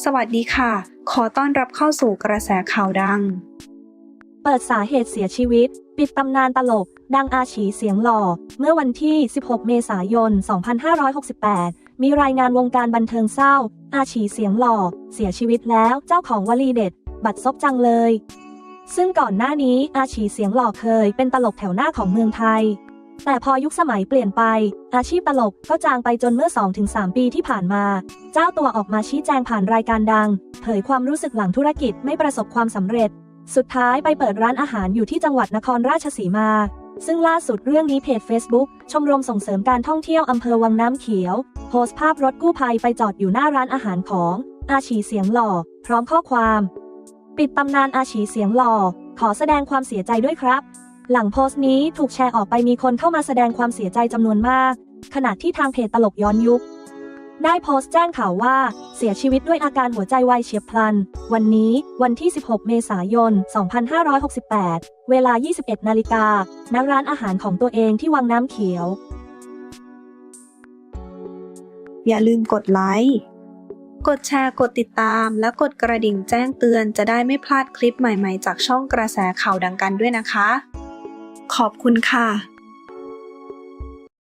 สวัสดีค่ะ ขอต้อนรับเข้าสู่กระแสข่าวดัง เปิดสาเหตุเสียชีวิต ปิดตำนานตลก ดังอาฉีเสียงหล่อ เมื่อวันที่ 16 เมษายน 2568 มีรายงานวงการบันเทิงเศร้า อาฉีเสียงหล่อ เสียชีวิตแล้วเจ้าของวลีเด็ด บัดซบจังเลย ซึ่งก่อนหน้านี้อาฉีเสียงหล่อเคยเป็นตลกแถวหน้าของเมืองไทย แต่พอยุคสมัยเปลี่ยนไป อาชีพตลกก็จางไปจนเมื่อ 2-3 ปีที่ผ่านมา เจ้าตัวออกมาชี้แจงผ่านรายการดัง เผยความรู้สึกหลังธุรกิจไม่ประสบความสำเร็จ สุดท้ายไปเปิดร้านอาหารอยู่ที่จังหวัดนครราชสีมา ซึ่งล่าสุดเรื่องนี้เพจ Facebook ชมรมส่งเสริมการท่องเที่ยวอำเภอวังน้ำเขียว โพสต์ภาพรถกู้ภัยไปจอดอยู่หน้าร้านอาหารของ อาชีเสียงหล่อ พร้อมข้อความ ปิดตำนานอาชีเสียงหล่อขอแสดงความเสียใจด้วยครับ หลังโพสต์นี้ถูกแชร์ออกไปมีคนเข้ามาแสดงความเสียใจจำนวนมาก ขณะที่ทางเพจตลกย้อนยุค ได้โพสต์แจ้งข่าวว่าเสียชีวิตด้วยอาการหัวใจวายเฉียบพลัน วันนี้วันที่ 16 เมษายน 2568 เวลา 21 นาฬิกาณร้านอาหารของตัวเองที่วังน้ำเขียว อย่าลืมกดไลค์กดแชร์กดติดตาม และกดกระดิ่งแจ้งเตือนจะได้ไม่พลาดคลิปใหม่ๆ จากช่องกระแสข่าวดังกันด้วยนะคะ ขอบคุณค่ะ